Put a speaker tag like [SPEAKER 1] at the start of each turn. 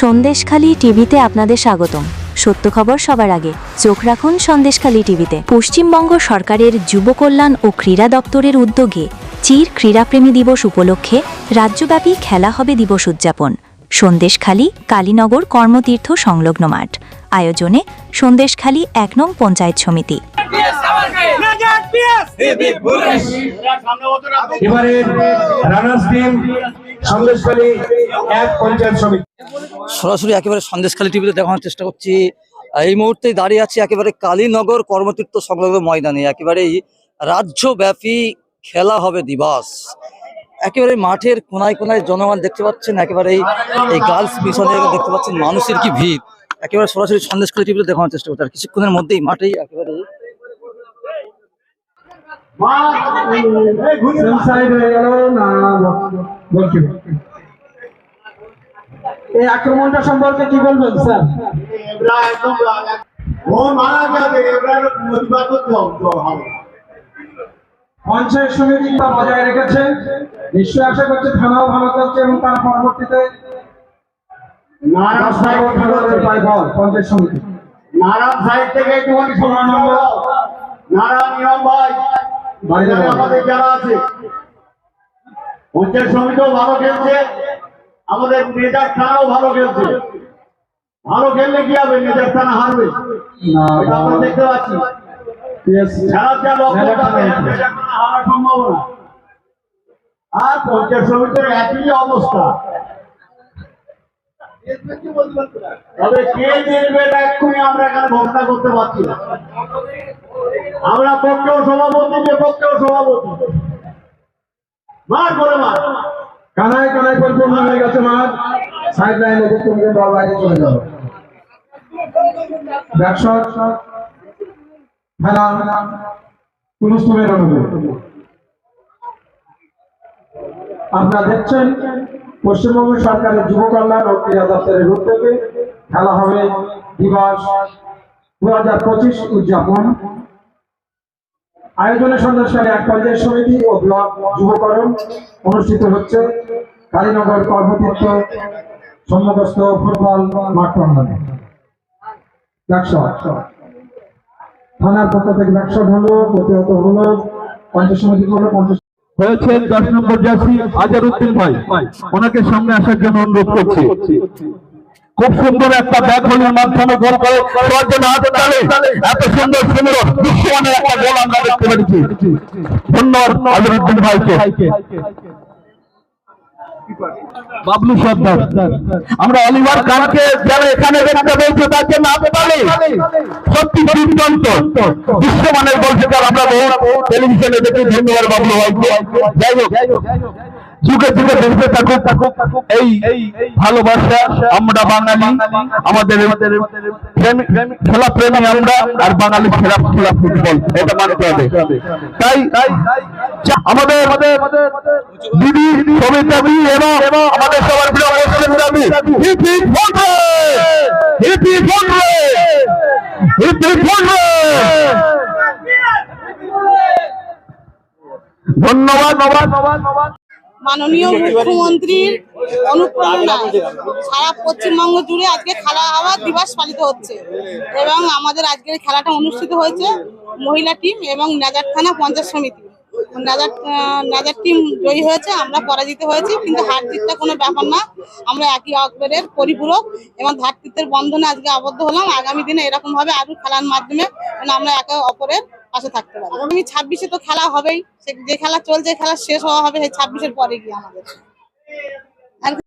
[SPEAKER 1] সন্দেশখালী টিভিতে আপনাদের স্বাগতম। সত্য খবর সবার আগে। চোখ রাখুন সন্দেশখালী টিভিতে। পশ্চিমবঙ্গ সরকারের যুব কল্যাণ ও ক্রীড়া দপ্তরের উদ্যোগে চির ক্রীড়াপ্রেমী দিবস উপলক্ষে রাজ্যব্যাপী খেলা হবে দিবস উদযাপন। সন্দেশখালী কালীনগর কর্মতীর্থ সংলগ্ন মাঠ। আয়োজনে সন্দেশখালী এক নং পঞ্চায়েত সমিতি।
[SPEAKER 2] এবারে রানার্স টিম সন্দেশখালী এক পঞ্চায়েত সমিতি।
[SPEAKER 3] সরাসরি একেবারে সন্দেশখালী টিভিতে দেখানোর চেষ্টা করছি। এই মুহূর্তে দাঁড়িয়ে আছি একেবারে কালীনগর কর্মতীর্থ সংলগ্ন ময়দানে। একেবারেই রাজ্যব্যাপী খেলা হবে দিবস। একেবারে মাঠের কোনায় কোনায় জনগণ দেখতে পাচ্ছেন একেবারেই এই গার্লস মিশনে দেখতে পাচ্ছেন মানুষের কি ভিড়। একেবারে সরাসরি সন্দেশখালী টিভিতে দেখানোর চেষ্টা করছি। আর কিছুক্ষণের মধ্যেই মাঠেই একেবারে
[SPEAKER 2] সাইড হয়ে গেল না গোলকিপার এই আক্রমণটা সম্পর্কে কি বলবেন স্যার?
[SPEAKER 4] ও মারা যাবে এবার প্রতিবাদ করতে হবে
[SPEAKER 2] পঞ্চায়েত সমিতি তা বজায় রেখেছে। নিশ্চয়ই আশা করছে থানাও ভালো চলছে এবং তার পরবর্তীতে
[SPEAKER 4] নারায়ণ সাহেব
[SPEAKER 2] পঞ্চায়েত সমিতি।
[SPEAKER 4] নারায়ণ সাহেব থেকে ষোলো নারায়ণ ভাই। আমাদের যারা আছে পঞ্চায়েত সমিতিও ভালো খেলছে। আমাদের নেতার থানাও ভালো খেলছে। ভালো খেললে কি হবে? নেতার থানা হারবে। আমরা দেখতে পাচ্ছি। খেলার যা লক্ষ্য হারার সম্ভাবনা। আর পঞ্চায়েত সমিতির একই অবস্থা। তবে কে জিতবে এক্ষুনি আমরা এখানে ঘোষণা করতে পারছি না। আমরা পক্ষেও সভাপতি বিপক্ষেও সভাপতি।
[SPEAKER 2] কানায় কানায় পরিপূর্ণ হয়ে গেছে সাইড লাইনে চলে আপনারা দেখছেন, পশ্চিমবঙ্গ সরকারের যুব কল্যাণ ও ক্রীড়া দপ্তরের উদ্যোগে খেলা হবে দিবস দু হাজার পঁচিশ উদযাপন। আয়োজনে সন্দেশকারী এক পঞ্চায়েত সমিতি ও ব্লক যুবকরণ অনুষ্ঠিত হচ্ছে। কালীনগর কর্মতীর্থ সম্মুখস্থ ফুটবল মাঠ প্রাঙ্গণে। থানার পক্ষ থেকে ব্যবসা হলো প্রতিহত হলো। পঞ্চায়েত সমিতি হলো পঞ্চায়েত
[SPEAKER 5] হয়েছেন দশ নম্বর জার্সি আজারউদ্দিন ভাই। ওনাকে সামনে আসার জন্য অনুরোধ করছি। খুব সুন্দর একটা ব্যাট হোলের মাধ্যমে গোল করে সবার জন্য হাতে তালে। এত সুন্দর সুন্দর বিশ্বমানের একটা গোল আমরা দেখতে পেরেছি। ধন্যবাদ আজারউদ্দিন ভাইকে। বাবলু সর্দার। আমরা অলিভার খানকে যারা এখানে দেখতে পেয়েছি, তার জন্য হাতে তালে। সত্যি দুর্দান্ত। বিশ্বমানের গোল আমরা টেলিভিশনে দেখি। ধন্যবাদ বাবলু ভাইকে। যাই হোক। যুগে যুগে বেঁচে থাকুক। এই ভালোবাসা আমরা বাঙালি, আমাদের খেলা প্রেমী আমরা আর বাঙালি খেলা খেলা ফুটবল, এটা মানতে হবে। তাই আমাদের দিদি, সবিতাদি এবং আমাদের সবার প্রিয় দাবি ধন্যবাদ ধন্যবাদ।
[SPEAKER 6] মাননীয় মুখ্যমন্ত্রীর অনুপ্রেরণায় সারা পশ্চিমবঙ্গ জুড়ে আজকে খেলা হওয়ার দিবস পালিত হচ্ছে এবং আমাদের আজকের খেলাটা অনুষ্ঠিত হয়েছে মহিলা টিম এবং নাজার থানা পঞ্চায়েত সমিতি। নাজার নাজার টিম জয়ী হয়েছে আমরা পরাজিত হয়েছি কিন্তু হার জিতটা কোনো ব্যাপার না আমরা একই অকবের পরিপূরক এবং ধারতৃত্বের বন্ধনে আজকে আবদ্ধ হলাম। আগামী দিনে এরকম ভাবে আরও খেলার মাধ্যমে আমরা একে অপরের পাশে থাকতে পারি। আগামী ছাব্বিশে তো খেলা হবেই। যে খেলা চলছে, খেলা শেষ হওয়া হবে সেই ছাব্বিশের পরে গিয়ে আমাদের।